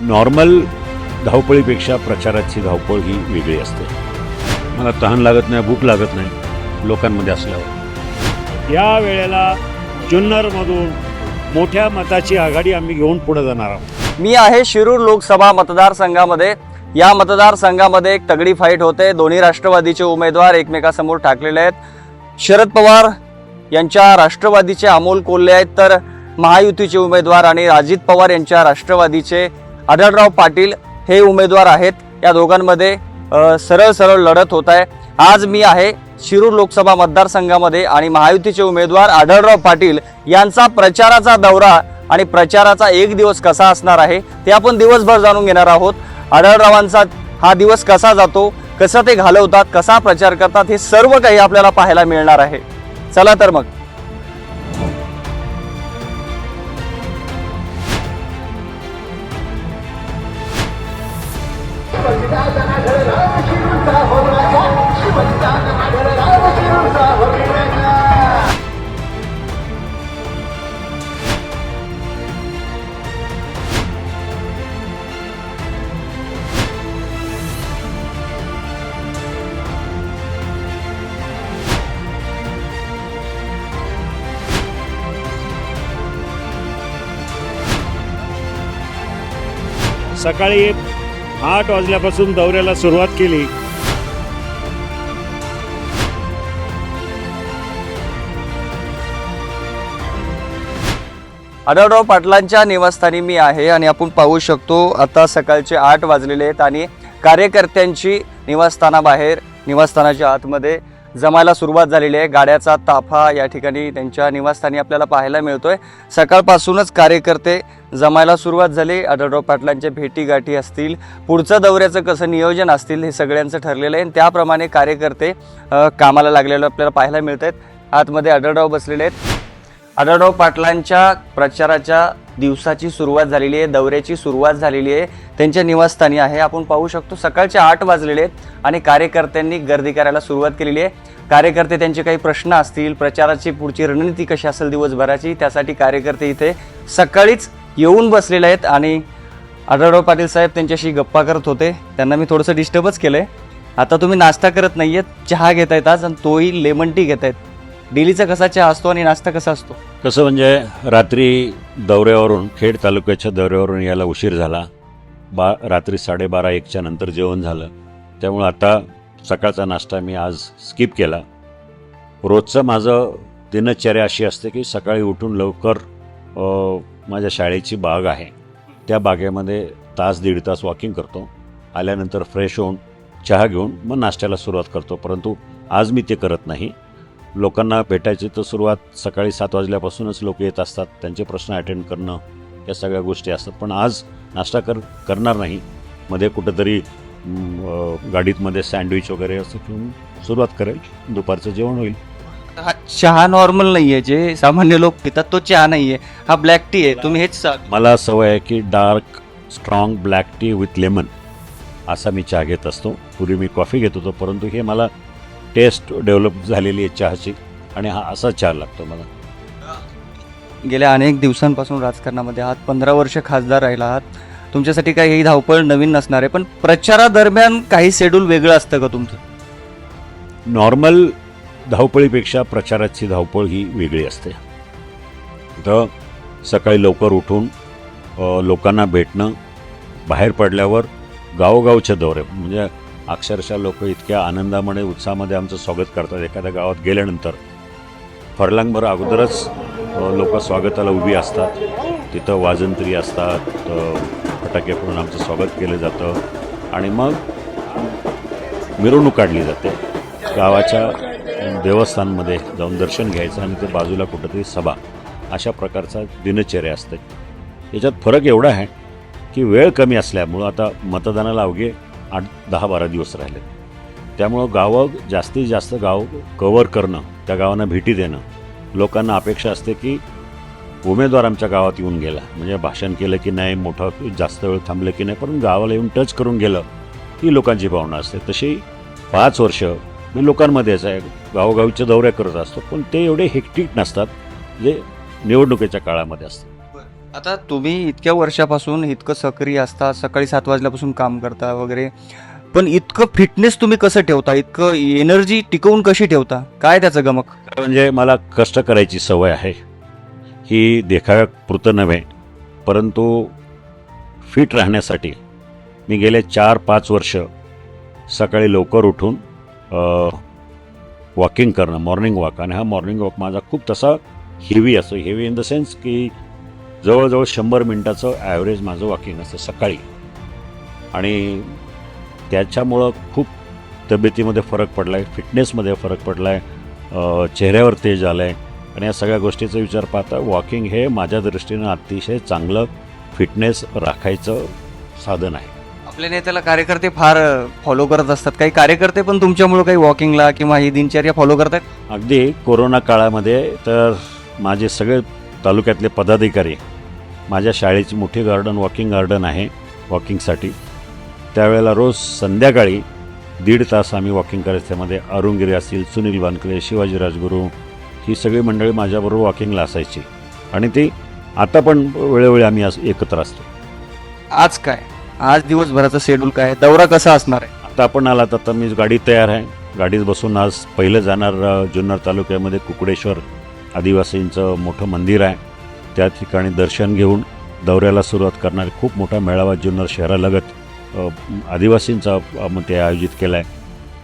Normal धावपळीपेक्षा प्रचाराची धावपळ ही वेगळी असते. मला तहान लागत नाही भूक लागत नाही लोकांमध्ये असल्यावर. या वेळेला जुन्नरमधून मोठ्या मताची आघाडी आम्ही घेऊन पुढे जाणार आहोत. मी आहे शिरूर लोकसभा मतदारसंघामध्ये. या मतदारसंघामध्ये एक तगडी फाईट होते. दोन्ही राष्ट्रवादीचे उमेदवार एकमेकासमोर ठाकलेले आहेत. शरद पवार यांच्या राष्ट्रवादीचे अमोल कोल्हे आहेत तर महायुतीचे उमेदवार आणि अजित पवार यांच्या राष्ट्रवादीचे आढळराव पाटील हे उमेदवार आहेत. या दोघांमध्ये सरळ सरळ लढत होत आहे. आज मी आहे शिरूर लोकसभा मतदारसंघामध्ये आणि महायुतीचे उमेदवार आढळराव पाटील यांचा प्रचाराचा दौरा आणि प्रचाराचा एक दिवस कसा असणार आहे ते आपण दिवसभर जाणून घेणार आहोत. आढळरावांचा हा दिवस कसा जातो कसं ते घालवतात कसा प्रचार करतात हे सर्व काही आपल्याला पाहायला मिळणार आहे. चला तर मग. सकाळी आठ वाजल्यापासून दौऱ्याला सुरुवात केली. आढळराव पाटलांच्या निवासस्थानी मी आहे आणि आपण पाहू शकतो आता सकाळचे आठ वाजलेले आहेत आणि कार्यकर्त्यांची निवासस्थानाबाहेर निवासस्थानाच्या आतमध्ये जमायला सुरुवात झालेली आहे. गाड्याचा ताफा या ठिकाणी त्यांच्या निवासस्थानी आपल्याला पाहायला मिळतोय. सकाळपासूनच कार्यकर्ते जमायला सुरुवात झाली. आढळराव पाटलांच्या भेटीगाठी असतील पुढचं दौऱ्याचं कसं नियोजन असतील हे सगळ्यांचं ठरलेलं आहे. आणि त्याप्रमाणे कार्यकर्ते कामाला लागलेलं आपल्याला पाहायला मिळत आहेत आतमध्ये आढळराव बसलेले आहेत. आढळराव पाटलांच्या प्रचाराच्या दिवसाची सुरुवात झालेली आहे दौऱ्याची सुरुवात झालेली आहे. त्यांच्या निवासस्थानी आहे. आपण पाहू शकतो सकाळचे आठ वाजलेले आहेत आणि कार्यकर्त्यांनी गर्दी करायला सुरुवात केलेली आहे. कार्यकर्ते त्यांचे काही प्रश्न असतील प्रचाराची पुढची रणनीती कशी असेल दिवसभराची त्यासाठी कार्यकर्ते इथे सकाळीच येऊन बसलेले आहेत आणि आढळराव पाटील साहेब त्यांच्याशी गप्पा करत होते. त्यांना मी थोडंसं डिस्टर्बच केलं आहे आता तुम्ही नाश्ता करत नाही आहेत चहा घेत आहेत आज आणि तोही लेमन टी घेत आहेत डेलीचा कसा चहा असतो आणि नाश्ता कसा असतो? कसं म्हणजे रात्री दौऱ्यावरून खेड तालुक्याच्या दौऱ्यावरून यायला उशीर झाला. बा रात्री साडेबारा एकच्या नंतर जेवण झालं. त्यामुळं आता सकाळचा नाश्ता मी आज स्किप केला. रोजचं माझं दिनचर्या अशी असते की सकाळी उठून लवकर माझ्या शाळेची बाग आहे. त्या बागेमध्ये तास दीड तास वॉकिंग करतो. आल्यानंतर फ्रेश होऊन चहा घेऊन मग नाश्त्याला सुरुवात करतो. परंतु आज मी ते करत नाही. लोकांना भेटायची तर सुरुवात सकाळी सात वाजल्यापासूनच लोक येत असतात. त्यांचे प्रश्न अटेंड करणं या सगळ्या गोष्टी असतात. पण आज नाश्ता कर करणार नाही. मध्ये कुठंतरी गाडीतमध्ये सँडविच वगैरे असं घेऊन सुरुवात करेल. दुपारचं जेवण होईल. हा चहा नॉर्मल नाहीये जे सामान्य लोक पितात तो चहा नाहीये. हा ब्लॅक टी आहे. तुम्ही हेच सा- मला सवय आहे की dark strong black tea with lemon असा मी चहा घेत असतो. पूर्वी मी कॉफी घेत होतो परंतु हे मला टेस्ट डेव्हलप झालेली आहे चहाची आणि हा असा चहा लागतो मला. गेल्या अनेक दिवसांपासून राजकारणामध्ये आहात पंधरा वर्ष खासदार राहिला आहात. तुमच्यासाठी काही ही धावपळ नवीन नसणार आहे पण प्रचारादरम्यान काही शेड्यूल वेगळं असतं का तुमचं? नॉर्मल धावपळीपेक्षा प्रचाराची धावपळ ही वेगळी असते. तर सकाळी लवकर उठून अ, लोकांना भेटणं बाहेर पडल्यावर गावोगावचे दौरे म्हणजे अक्षरशः लोक इतक्या आनंदामध्ये उत्साहामध्ये आमचं स्वागत करतात. एखाद्या गावात गेल्यानंतर फरलांगभर अगोदरच लोक स्वागताला उभी असतात. तिथं वाजंत्री असतात फटाके फोडून आमचं स्वागत केलं जातं. आणि मग मिरवणूक काढली जाते. गावाच्या देवस्थानमध्ये जाऊन दर्शन घ्यायचं आणि ते बाजूला कुठंतरी सभा अशा प्रकारचा दिनचर्या असते. याच्यात फरक एवढा आहे की वेळ कमी असल्यामुळं आता मतदानाला अवघे आठ दहा बारा दिवस राहिले. त्यामुळं गावं जास्तीत जास्त गाव कवर करणं त्या गावांना भेटी देणं लोकांना अपेक्षा असते की उमेदवार आमच्या गावात येऊन गेला. म्हणजे भाषण केलं की नाही मोठं जास्त वेळ थांबलं की नाही पण गावाला येऊन टच करून गेलं ही लोकांची भावना असते. तशी पाच वर्ष मी लोकांमध्येच आहे गावोगावीच्या दौऱ्या करत असतो पण ते एवढे हेक्टिक नसतात जे निवडणुकीच्या काळामध्ये असतात. आता तुम्ही इतक्या वर्षापासून इतकं सक्रिय असता सकाळी सात वाजल्यापासून काम करता वगैरे पण इतकं फिटनेस तुम्ही कसं ठेवता? इतकं एनर्जी टिकवून कशी ठेवता? काय त्याचं गमक? म्हणजे मला कष्ट करायची सवय आहे. ही देखाव्यापुरतं नव्हे परंतु फिट राहण्यासाठी मी गेले चार पाच वर्ष सकाळी लवकर उठून वॉकिंग करणं मॉर्निंग वॉक. आणि हा मॉर्निंग वॉक माझा खूप तसा हेवी असतो. हेवी इन द सेन्स की जवळजवळ शंभर मिनटाचं ॲव्हरेज माझं वॉकिंग असतं सकाळी. आणि त्याच्यामुळं खूप तब्येतीमध्ये फरक पडला आहे फिटनेसमध्ये फरक पडला आहे चेहऱ्यावर तेज आलं आहे आणि या सगळ्या गोष्टीचा विचार पाहता वॉकिंग हे माझ्या दृष्टीनं अतिशय चांगलं फिटनेस राखायचं साधन आहे. आपल्या नेत्याला कार्यकर्ते फार फॉलो करत असतात. काही कार्यकर्ते पण तुमच्यामुळे काही वॉकिंगला किंवा ही दिनचर्या फॉलो करतात अगदी कोरोना काळामध्ये तर माझे सगळे तालुक्यातले पदाधिकारी. माझ्या शाळेची मोठी गार्डन वॉकिंग गार्डन आहे वॉकिंगसाठी. त्यावेळेला रोज संध्याकाळी दीड तास आम्ही वॉकिंग करायचं. त्यामध्ये अरुणगिरी असतील सुनील वानकडे शिवाजी राजगुरू ही सगळी मंडळी माझ्याबरोबर वॉकिंगला असायची. आणि ती आता पण वेळोवेळी आम्ही अस- एकत्र असतो. आज काय? आज दिवसभराचं शेड्यूल काय? दौरा कसा असणार आहे? आता आपण आलात आता मी गाडी तयार आहे. गाडीत बसून आज पहिलं जाणार जुन्नर तालुक्यामध्ये कुकडेश्वर. आदिवासींचं मोठं मंदिर आहे. त्या ठिकाणी दर्शन घेऊन दौऱ्याला सुरुवात करणारे खूप मोठा मेळावा जुन्नर शहरालगत आदिवासींचा अ, म ते आयोजित केला आहे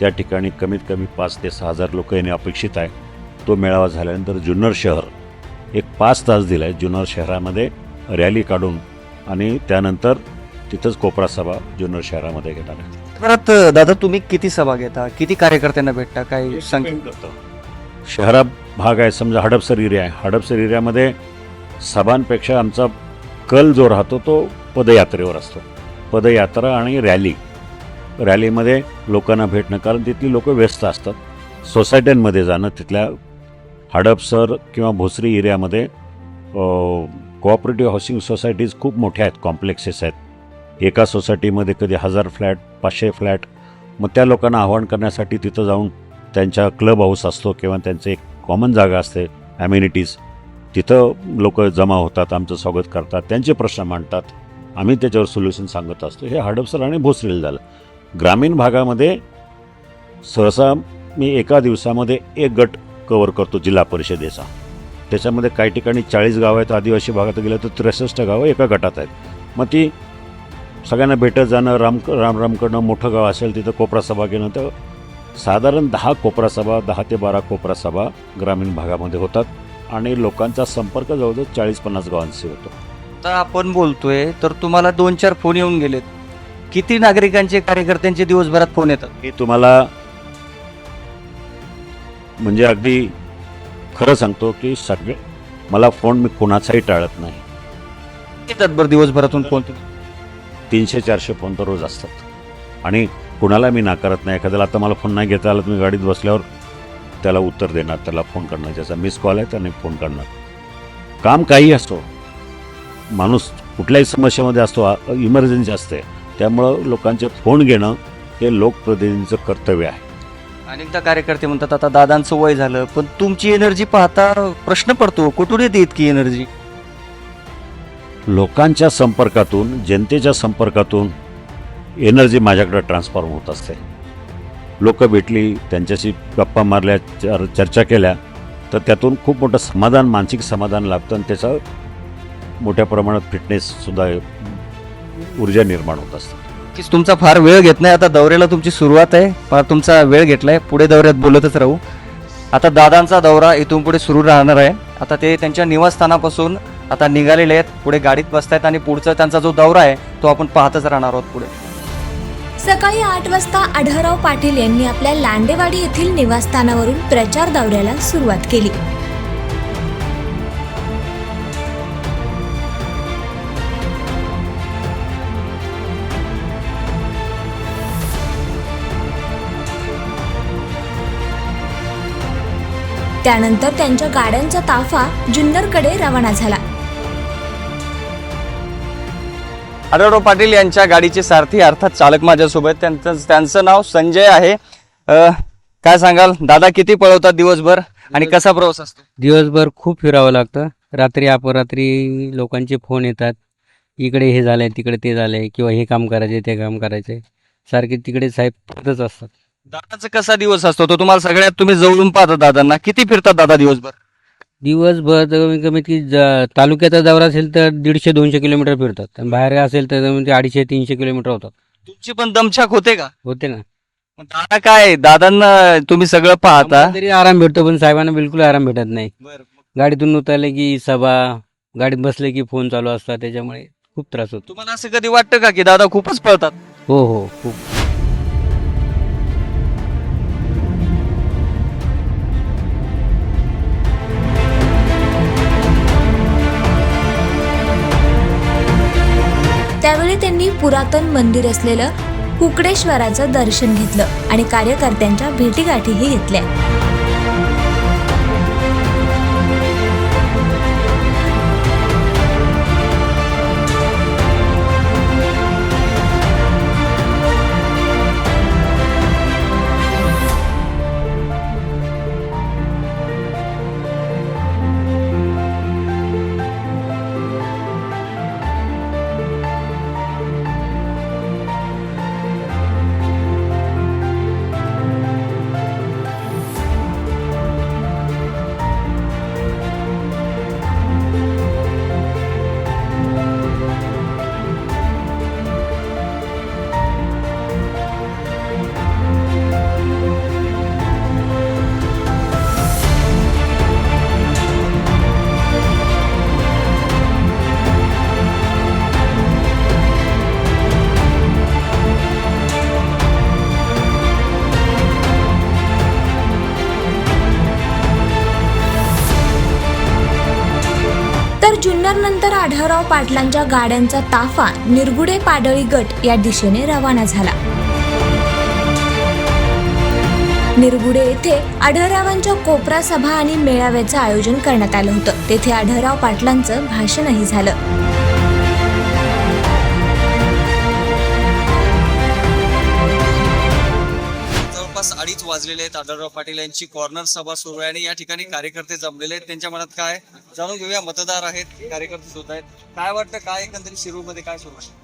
त्या ठिकाणी कमीत कमी पाच ते सहा हजार लोक येणे अपेक्षित आहे. तो मेळावा झाल्यानंतर जुन्नर शहर एक पाच तास दिला आहे जुन्नर शहरामध्ये रॅली काढून आणि त्यानंतर तिथंच कोपरा सभा जुन्नर शहरामध्ये घेणार आहे. परत दादा तुम्ही किती सभा घेता? किती कार्यकर्त्यांना भेटता? काही संख्या शहरा भाग आहे. समजा हडपसर एरिया आहे. हडपसर एरियामध्ये सभांपेक्षा आमचा कल जो राहतो तो पदयात्रेवर असतो. पदयात्रा आणि रॅली. रॅलीमध्ये लोकांना भेटणं कारण तिथली लोकं व्यस्त असतात. सोसायट्यांमध्ये जाणं तिथल्या हडपसर किंवा भोसरी एरियामध्ये कोऑपरेटिव्ह हाऊसिंग सोसायटीज खूप मोठ्या आहेत कॉम्प्लेक्सेस आहेत. एका सोसायटीमध्ये कधी हजार फ्लॅट पाचशे फ्लॅट मग त्या लोकांना आवाहन करण्यासाठी तिथं जाऊन त्यांच्या क्लब हाऊस असतो किंवा त्यांचं एक कॉमन जागा असते ॲम्युनिटीज तिथं लोक जमा होतात आमचं स्वागत करतात त्यांचे प्रश्न मांडतात. आम्ही त्याच्यावर सोल्युशन सांगत असतो. हे हडपसर आणि भोसरीला झालं. ग्रामीण भागामध्ये सहसा मी एका दिवसामध्ये एक गट कवर करतो जिल्हा परिषदेचा. त्याच्यामध्ये काही ठिकाणी चाळीस गावं आहेत आदिवासी भागात गेलं तर त्रेसष्ट गावं एका गटात आहेत. मग ती सगळ्यांना भेटत जाणं राम राम राम करणं मोठं गाव असेल तिथं कोपरा सभा घेणं तर साधारण दहा कोपरा सभा दहा ते बारा कोपरा सभा ग्रामीण भागामध्ये होतात आणि लोकांचा संपर्क जवळजवळ चाळीस पन्नास गावांशी होतो. आता आपण बोलतोय तर तुम्हाला दोन चार फोन येऊन गेलेत. किती नागरिकांचे कार्यकर्त्यांचे दिवसभरात फोन येतात? मी तुम्हाला म्हणजे अगदी खरं सांगतो की सगळे मला फोन मी कोणाचाही टाळत नाही. येतात बरं दिवसभरातून फोन तीनशे चारशे फोन तर रोज असतात. आणि कुणाला मी नाकारत नाही. एखाद्याला आता मला फोन नाही घेता आला मी गाडीत बसल्यावर त्याला उत्तर देणार त्याला फोन करणार. ज्याचा मिस कॉल आहे त्याने फोन करणार. काम काही असतो माणूस कुठल्याही समस्येमध्ये असतो इमर्जन्सी असते त्यामुळं लोकांचे फोन घेणं हे लोकप्रतिनिधींचं कर्तव्य आहे. अनेकदा कार्यकर्ते म्हणतात आता दादांचं वय झालं पण तुमची एनर्जी पाहता प्रश्न पडतो कुठून येते इतकी एनर्जी लोकांच्या संपर्कातून जनतेच्या संपर्कातून एनर्जी माझ्याकडे ट्रान्सफॉर्म होत असते. लोक भेटली त्यांच्याशी गप्पा मारल्या चर चर्चा केल्या तर त्यातून खूप मोठं समाधान मानसिक समाधान लाभतं आणि त्याचा मोठ्या प्रमाणात फिटनेससुद्धा ऊर्जा निर्माण होत असते. की तुमचा फार वेळ घेत नाही. आता दौऱ्याला तुमची सुरुवात आहे. फार तुमचा वेळ घेतलाय. पुढे दौऱ्यात बोलतच राहू. आता दादांचा दौरा इथून पुढे सुरू राहणार आहे. आता ते त्यांच्या निवासस्थानापासून आता निघालेले आहेत. पुढे गाडीत बसतायत आणि पुढचा त्यांचा जो दौरा आहे तो आपण पाहतच राहणार आहोत पुढे. सकाळी आठ वाजता आढळराव पाटील यांनी आपल्या लांडेवाडी येथील निवासस्थानावरून प्रचार दौऱ्याला सुरुवात केली. त्यानंतर त्यांच्या गाड्यांचा ताफा जुन्नरकडे रवाना झाला. आढळराव पाटील यांच्या गाडीचे सारथी अर्थात चालक माझ्यासोबत त्यांचं त्यांचं नाव संजय आहे. काय सांगाल? दादा किती पळवतात दिवसभर आणि कसा प्रवास असतो? दिवसभर खूप फिरावं लागतं. रात्री अपरात्री लोकांचे फोन येतात. इकडे हे झालंय तिकडे ते झालंय किंवा हे काम करायचे ते काम करायचे सारखे तिकडे साहेब फिरतच असतात. दादाचा कसा दिवस असतो? तो तुम्हाला सगळ्यात तुम्ही जवळून पाहता दादांना. किती फिरतात दादा दिवसभर? दिवसभर तर कमीत कमीत की ज- तालुक्याचा दौरा असेल तर दीडशे दोनशे किलोमीटर फिरतात. आणि बाहेर असेल तर म्हणजे अडीचशे तीनशे किलोमीटर होतात. तुमची पण दमछाक होते का? होते ना. मग दादा काय दादांना तुम्ही सगळं पाहता? तरी आराम भेटतो पण साहेबांना बिलकुल आराम भेटत नाही. गाडीतून उतरले की सभा गाडीत बसले की फोन चालू असतात त्याच्यामुळे खूप त्रास होतो. तुम्हाला असं कधी वाटतं का की दादा खूपच पळतात? हो हो खूप. त्यावेळी त्यांनी पुरातन मंदिर असलेलं कुकडेश्वराचं दर्शन घेतलं आणि कार्यकर्त्यांच्या भेटीगाठीही घेतल्या. नंतर पाटलांच्या गाड्यांचा ताफा निरगुडे पाडळी गट या दिशेने रवाना झाला. निरगुडे येथे आढळरावांच्या कोपरा सभा आणि मेळाव्याचं आयोजन करण्यात आलं होतं. तेथे आढळराव पाटलांचं भाषणही झालं. जवळपास अडीच वाजलेले आहेत. आढळराव पाटील यांची कॉर्नर सभा सुरू आहे आणि या ठिकाणी कार्यकर्ते जमलेले आहेत. त्यांच्या मनात काय जाणून घेऊया. मतदार आहेत कार्यकर्ते सुद्धा आहेत. काय वाटतं? काय एकंदरीत शिरूरमध्ये काय सुरू आहे?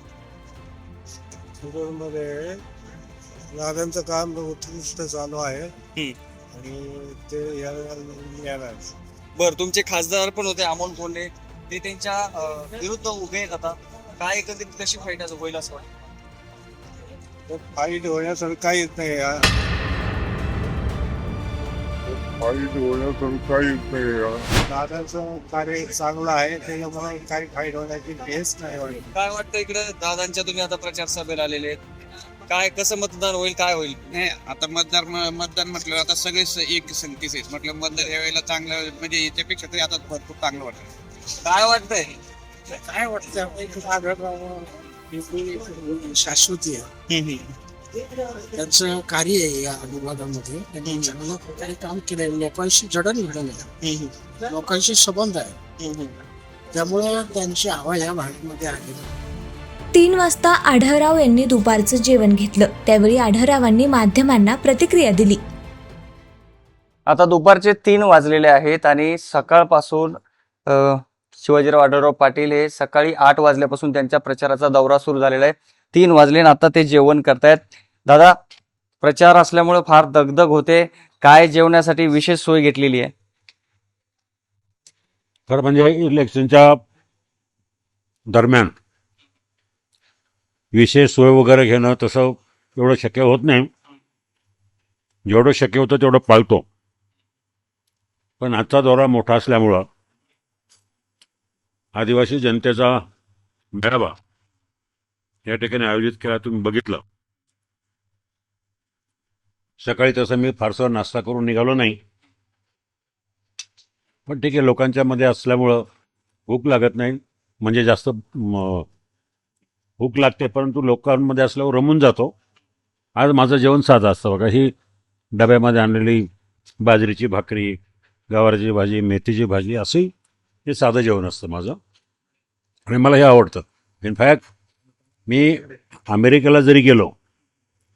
मध्ये दादांचं काम उत्कृष्ट चालू आहे. आणि ते यायला बर तुमचे खासदार पण होते अमोल कोल्हे. ते त्यांच्या विरुद्ध उभे आहेत आता. काय एकंदरीत कशी फाईट होईल असं वाटतं? फाईट होण्यासारखं काहीच नाही यार. फाईट होण्याचं काहीच नाही यार. दादांचं कार्य चांगलं आहे त्याच्यामुळे काही फाईट होण्याची भेस नाही वाटत. काय वाटतं इकडे? दादांच्या तुम्ही आता प्रचार सभेला आलेले आहेत. काय कसं मतदान होईल काय होईल? नाही आता मतदार म- मतदान म्हटलं आता सगळे स- एक संगतीच आहेत. म्हटलं मतदार यावेळेला चांगलं म्हणजे याच्यापेक्षा तरी आता भरपूर चांगलं वाटतं. काय वाटतंय? काय वाटतं शाश्वती आहे. त्यांचं कार्य आहे या अनुवादामध्ये. त्यांनी चांगल्या प्रकारे काम केलं लोकांशी जडण घडण आहे लोकांशी संबंध आहे. त्यामुळे त्यांची हवा या भागामध्ये आहे. तीन वाजता आढळराव यांनी दुपारचं जेवण घेतलं. त्यावेळी आढळरावांनी माध्यमांना प्रतिक्रिया दिली. आता दुपारचे तीन वाजलेले आहेत आणि सकाळपासून अ, शिवाजीराव आढळराव पाटील हे सकाळी आठ वाजल्यापासून त्यांच्या प्रचाराचा दौरा सुरू झालेला आहे. तीन वाजले आणि आता ते जेवण करतायत. दादा प्रचार असल्यामुळे फार दगदग होते. काय जेवण्यासाठी विशेष सोय घेतलेली आहे? खरं म्हणजे इलेक्शनच्या दरम्यान विशेष सोय वगैरे घेणं तसं एवढं शक्य होत नाही. जेवढं शक्य होतं तेवढं पाळतो. पण आजचा दौरा मोठा असल्यामुळं आदिवासी जनतेचा मेळावा या ठिकाणी आयोजित केला तुम्ही बघितलं. सकाळी तसं मी फारसा नाश्ता करून निघालो नाही. पण ठीक आहे लोकांच्या मध्ये असल्यामुळं भूक लागत नाही. म्हणजे जास्त भूक लागते परंतु लोकांमध्ये असल्यावर रमून जातो. आज माझं जेवण साधं असतं बघा. ही डब्यामध्ये आणलेली बाजरीची भाकरी गवारीची भाजी मेथीची भाजी असंही हे साधं जेवण असतं माझं. आणि मला हे आवडतं. इनफॅक्ट मी अमेरिकेला जरी गेलो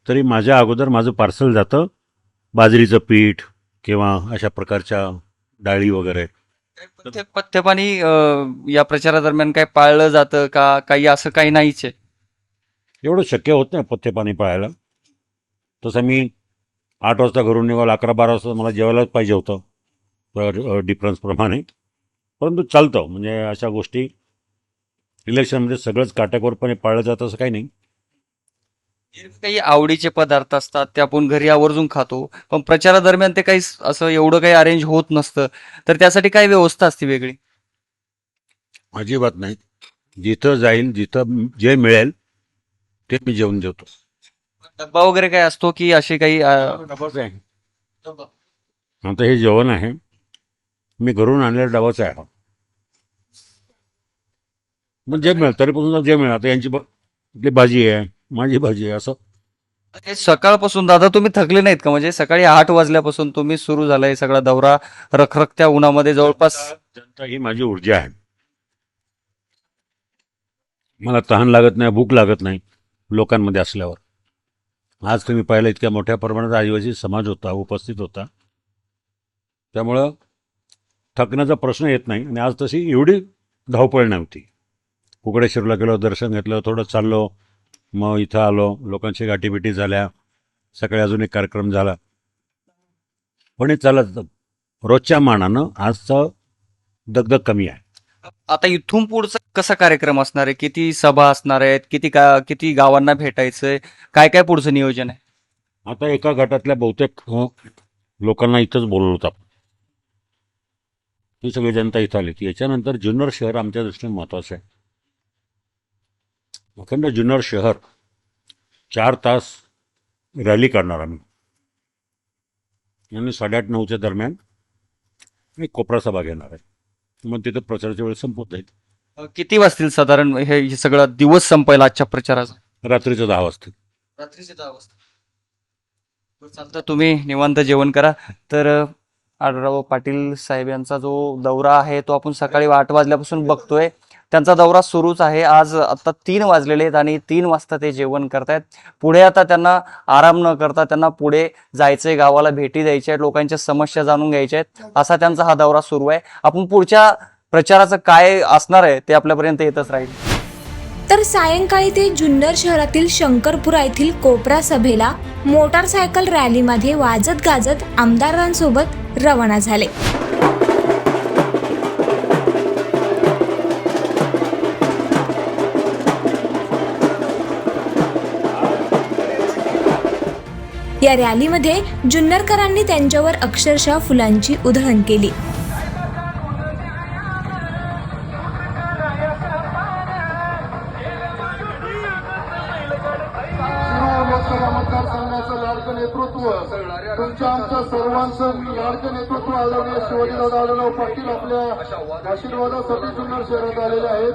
तरी माझ्या अगोदर माझं पार्सल जातं बाजरीचं पीठ किंवा अशा प्रकारच्या डाळी वगैरे. पथ्य पथ्यपाणी या प्रचारादरम्यान काय पाळलं जातं का? काही असं काही नाहीच आहे. एवढं शक्य होत नाही पथ्य पाणी पाळायला. तसं मी आठ वाजता घरून निघाल अकरा बारा वाजता मला जेवायलाच पाहिजे होतं. डिफरन्सप्रमाणे परंतु चालतं. म्हणजे अशा गोष्टी इलेक्शनमध्ये सगळंच काटेकोरपणे पाळलं जातं असं काही नाही. काही आवडीचे पदार्थ असतात ते आपण घरी आवर्जून खातो. पण प्रचारादरम्यान ते काही असं एवढं काही अरेंज होत नसतं. तर त्यासाठी काय व्यवस्था असते वेगळी? अजिबात नाही. जिथं जाईल जिथं जे मिळेल ते मी जेवून देतो. डब्बा वगैरे काय असतो की असे काही अं, डबाच आहे. आता हे जेवण आहे. मी घरून आणलेला डबाच आहे. मग जे मिळेल तरीपासून जे मिळेल. आता यांची ब- आपली भाजी आहे माझी भाजी आहे असं. हे सकाळपासून दादा तुम्ही थकले नाहीत का? म्हणजे सकाळी आठ वाजल्यापासून तुम्ही सुरू झालाय सगळा दौरा रखरखत्या उन्हामध्ये जवळपास? जनता ही माझी ऊर्जा आहे. मला तहान लागत नाही भूक लागत नाही लोकांमध्ये असल्यावर. आज तुम्ही पाहिलं इतक्या मोठ्या प्रमाणात आदिवासी समाज होता उपस्थित होता. त्यामुळं थकण्याचा प्रश्न येत नाही. आणि आज तशी एवढी धावपळ नव्हती. कुकडेश्वरला गेलो दर्शन घेतलं थोडं चाललो. मग इथं आलो. लोकांशी गाठीबिटी झाल्या. सकाळी अजून एक कार्यक्रम झाला. पण हे चालत रोजच्या मानानं आजचं दगदग कमी आहे. आता इथून पुढचा कसा कार्यक्रम असणार आहे? किती सभा असणार आहेत? किती का किती गावांना भेटायचंय? काय काय पुढचं नियोजन आहे? आता एका गटातल्या बहुतेक लोकांना इथंच बोलवलं होतं. आपण ही सगळी जनता इथं आली होती. याच्यानंतर जुन्नर शहर आमच्या दृष्टीने महत्त्वाचं आहे. अखंड जुन्नर शहर चार तास रॅली करणार आम्ही. आणि साडेआठ नऊच्या दरम्यान एक कोपरा सभा घेणार आहे. मग तिथं प्रचाराच्या वेळेस संपत जाईल. किती वाजतील साधारण? हे सगळं दिवस संपायला आजच्या प्रचाराचा? रात्रीचं दहा वाजता रात्रीचे दहा वाजता चालतं. तुम्ही निवांत जेवण करा. तर अ, आढळराव पाटील साहेब यांचा जो दौरा आहे तो आपण सकाळी आठ वाजल्यापासून बघतोय. त्यांचा दौरा सुरूच आहे. आज आता तीन वाजलेले आहेत आणि तीन वाजता ते जेवण करतायत. पुढे आता त्यांना आराम न करता त्यांना पुढे जायचंय गावाला भेटी द्यायच्या आहेत लोकांच्या समस्या जाणून घ्यायच्या आहेत असा त्यांचा हा दौरा सुरू आहे. आपण पुढच्या प्रचाराचं काय असणार आहे ते आपल्यापर्यंत येतच राहील. तर सायंकाळी ते जुन्नर शहरातील शंकरपुरा येथील कोपरा सभेला मोटारसायकल रॅलीमध्ये वाजत गाजत आमदारांसोबत रवाना झाले. या रॅलीमध्ये जुन्नरकरांनी त्यांच्यावर अक्षरशः फुलांची उधळण केली लोकसभा मतदारसंघाचं लाडकं नेतृत्व तुमच्या आमच्या सर्वांचं लाडकं नेतृत्व आदरणीय शिवाजीराव दादाराव पाटील आपल्या आशीर्वादासाठी जुन्नर शहरात आलेले आहेत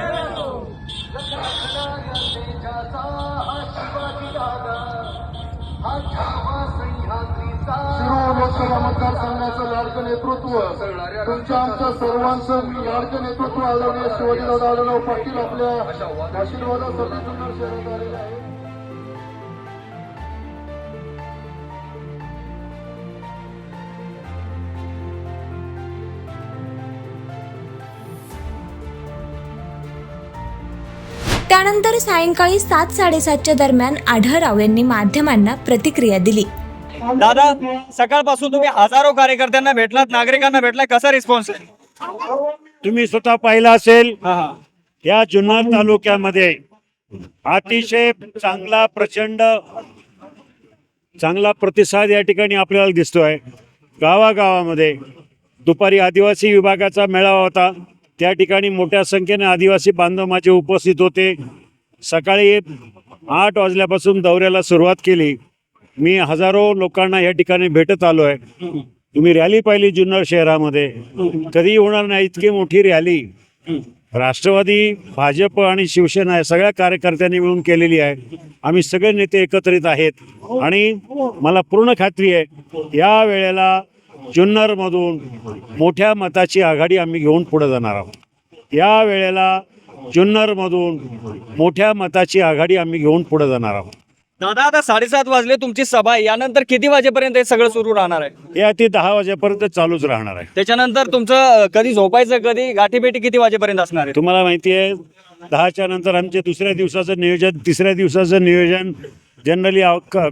लोकसभा मतदारसंघाचं लाडकं नेतृत्व तुमच्या आमच्या सर्वांचं लाडकं नेतृत्व आदरणीय शिवाजीराव दादाराव पाटील आपल्या आशीर्वादासाठी जुन्नर शहरात आलेले आहे. त्यानंतर सायंकाळी सात साडेसातच्या दरम्यान आढळराव यांनी माध्यमांना प्रतिक्रिया दिली. दादा सकाळपासून तुम्ही हजारो कार्यकर्त्यांना भेटलात नागरिकांना भेटलाय कसा रिस्पॉन्स आहे? तुम्ही स्वतः पाहिलं असेल या जुन्नर तालुक्यामध्ये अतिशय चांगला प्रचंड चांगला प्रतिसाद या ठिकाणी आपल्याला दिसतोय. गावागावामध्ये दुपारी आदिवासी विभागाचा मेळावा होता. त्या ठिकाणी मोठ्या संख्येने आदिवासी बांधव माझे उपस्थित होते. सकाळी आठ वाजल्यापासून दौऱ्याला सुरुवात केली. मी हजारो लोकांना या ठिकाणी भेटत आलो आहे. तुम्ही रॅली पाहिली जुन्नर शहरामध्ये. कधी होणार नाही इतकी मोठी रॅली. राष्ट्रवादी भाजप आणि शिवसेना या सगळ्या कार्यकर्त्यांनी मिळून केलेली आहे. आम्ही सगळे नेते एकत्रित आहेत. आणि मला पूर्ण खात्री आहे या वेळेला जुन्नरमधून मोठ्या मताची आघाडी आम्ही घेऊन पुढे जाणार आहोत. या वेळेला जुन्नरमधून मोठ्या मताची आघाडी आम्ही घेऊन पुढे जाणार आहोत. दादा आता साडेसात वाजले तुमची सभा आहे. यानंतर किती वाजेपर्यंत हे सगळं सुरू राहणार आहे? हे अति दहा वाजेपर्यंत चालूच राहणार आहे. त्याच्यानंतर तुमचं अं, कधी झोपायचं कधी गाठीभेटी किती वाजेपर्यंत असणार आहे? तुम्हाला माहिती आहे दहाच्या नंतर आमचे दुसऱ्या दिवसाचं नियोजन तिसऱ्या दिवसाचं नियोजन जनरली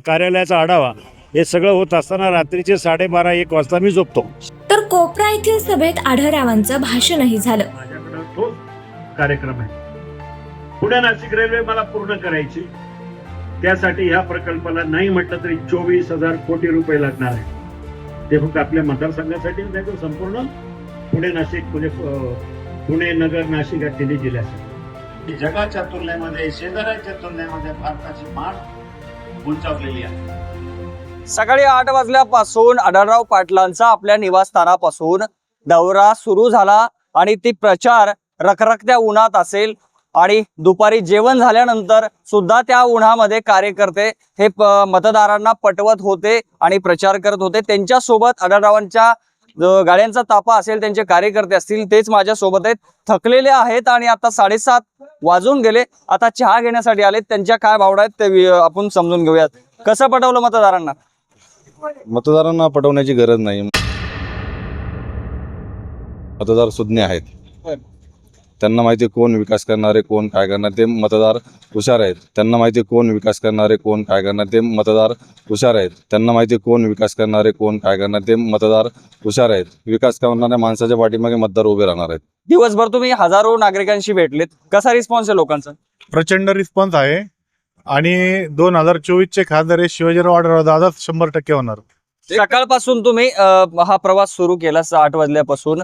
कार्यालयाचा आढावा हे सगळं होत असताना रात्रीचे साडेबारा एक वाजता मी झोपतो. तर कोपरा येथील सभेत आढळरावांचं भाषणही झालं. माझ्याकडं कार्यक्रम आहे. पुणे नाशिक रेल्वे मला पूर्ण करायची. त्यासाठी ह्या प्रकल्पाला नाही म्हटलं तरी चोवीस हजार कोटी रुपये लागणार आहे. ते फक्त आपल्या मतदारसंघासाठी नाही तर संपूर्ण पुणे नाशिक पुणे अं, पुणे नगर नाशिक या तिन्ही जिल्ह्यासाठी. जगाच्या तुलनेमध्ये शेजाऱ्याच्या तुलनेमध्ये भारताची मान उंचावलेली आहे. सकाळी आठ वाजल्यापासून आढळराव पाटलांचा आपल्या निवासस्थानापासून दौरा सुरू झाला आणि ती प्रचार रखरखत्या उन्हात असेल आणि दुपारी जेवण झाल्यानंतर सुद्धा त्या उन्हामध्ये कार्यकर्ते हे मतदारांना पटवत होते आणि प्रचार करत होते. त्यांच्यासोबत आढळरावांच्या जो गाड्यांचा ताफा असेल त्यांचे कार्यकर्ते असतील तेच माझ्या सोबत आहेत. थकलेले आहेत आणि आता साडेसात वाजून गेले. आता चहा घेण्यासाठी आले त्यांच्या काय भावना आहेत ते आपण समजून घेऊयात. कसं पटवलं मतदारांना? मतदारांना पटवण्याची गरज नाही. मतदार सुज्ञ आहेत. त्यांना माहिती आहे कोण विकास करणारे कोण काय करणार ते मतदार हुशार आहेत. त्यांना माहिती आहे कोण विकास करणारे कोण काय करणार ते मतदार हुशार आहेत. त्यांना माहिती आहे कोण विकास करणारे कोण काय करणार ते मतदार हुशार आहेत. विकास करणाऱ्या माणसाच्या पाठीमागे मतदार उभे राहणार आहेत. दिवसभर तुम्ही हजारो नागरिकांशी भेटलेत. कसा रिस्पॉन्स आहे लोकांचा? प्रचंड रिस्पॉन्स आहे. आणि दोन हजार चोवीसचे खासदार हे शिवाजीराव आढळराव दादा शंभर टक्के होणार. सकाळपासून तुम्ही हा प्रवास सुरू केला आठ वाजल्यापासून.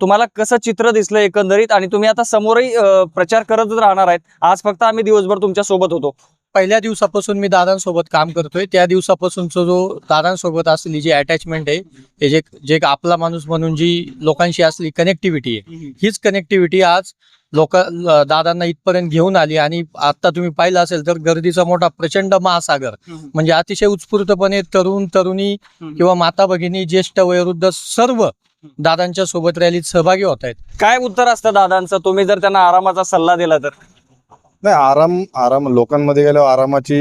तुम्हाला कसं चित्र दिसलं एकंदरीत? आणि तुम्ही आता समोरही प्रचार करतच राहणार आहेत. आज फक्त आम्ही दिवसभर तुमच्यासोबत होतो. पहिल्या दिवसापासून मी दादांसोबत काम करतोय. त्या दिवसापासूनचा जो दादांसोबत असलेली जी अटॅचमेंट आहे हे जे जे आपला माणूस म्हणून जी लोकांशी असली कनेक्टिव्हिटी आहे हीच कनेक्टिव्हिटी आज लोक दादांना इथपर्यंत घेऊन आली आणि आता तुम्ही पाहिलं असेल तर गर्दीचा मोठा प्रचंड महासागर म्हणजे अतिशय उत्स्फूर्तपणे तरुण तरुणी किंवा माता भगिनी ज्येष्ठ वयोवृद्ध सर्व दादांच्या सोबत रॅलीत सहभागी होत आहेत काय उत्तर असतं दादांचं? तुम्ही जर त्यांना आरामाचा सल्ला दिला तर. नाही आराम आराम लोकांमध्ये गेल्यावर आरामाची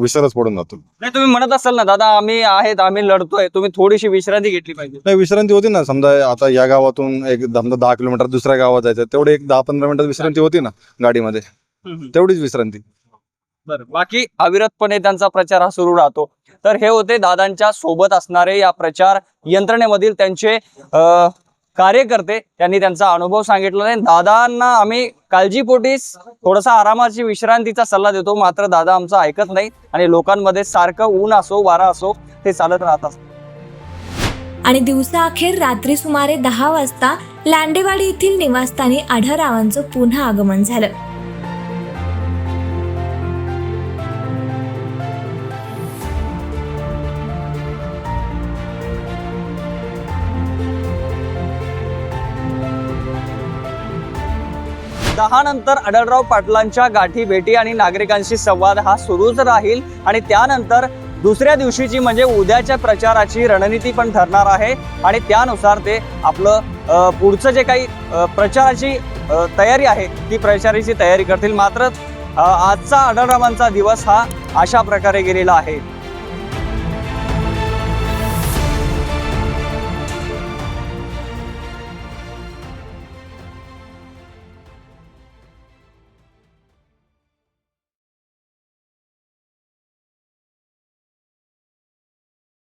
विसरच पडून जातो. नाही तुम्ही म्हणत असाल ना दादा आम्ही आहेत आम्ही लढतोय तुम्ही थोडीशी विश्रांती घेतली पाहिजे. नाही विश्रांती होती ना समजा आता या गावातून एक समजा दहा किलोमीटर दुसऱ्या गावात जायचं तेवढे एक दहा पंधरा मिनिटात विश्रांती होती ना गाडीमध्ये. तेवढीच विश्रांती. बरं बाकी अविरतपणे त्यांचा प्रचार हा सुरू राहतो. तर हे होते दादांच्या सोबत असणारे या प्रचार यंत्रणेमधील त्यांचे कार्यकर्ते त्यांनी त्यांचा अनुभव सांगितला नाही दादांना आम्ही काळजीपोटीस थोडासा आरामाची विश्रांतीचा सल्ला देतो. मात्र दादा आमचा ऐकत नाही आणि लोकांमध्ये सारखं ऊन असो वारा असो ते चालत राहतात आणि दिवसाअखेर रात्री सुमारे दहा वाजता लांडेवाडी येथील निवासस्थानी आढळरावांचं पुन्हा आगमन झालं. दहा नंतर अडलराव पाटलांच्या गाठी भेटी आणि नागरिकांशी संवाद हा सुरूच राहील आणि त्यानंतर दुसऱ्या दिवशीची म्हणजे उद्याच्या प्रचाराची रणनीती पण ठरणार आहे. आणि त्यानुसार ते आपलं पुढचं जे काही प्रचाराची तयारी आहे ती प्रचाराची तयारी करतील. मात्र आजचा अडलरावांचा दिवस हा अशा प्रकारे गेलेला आहे.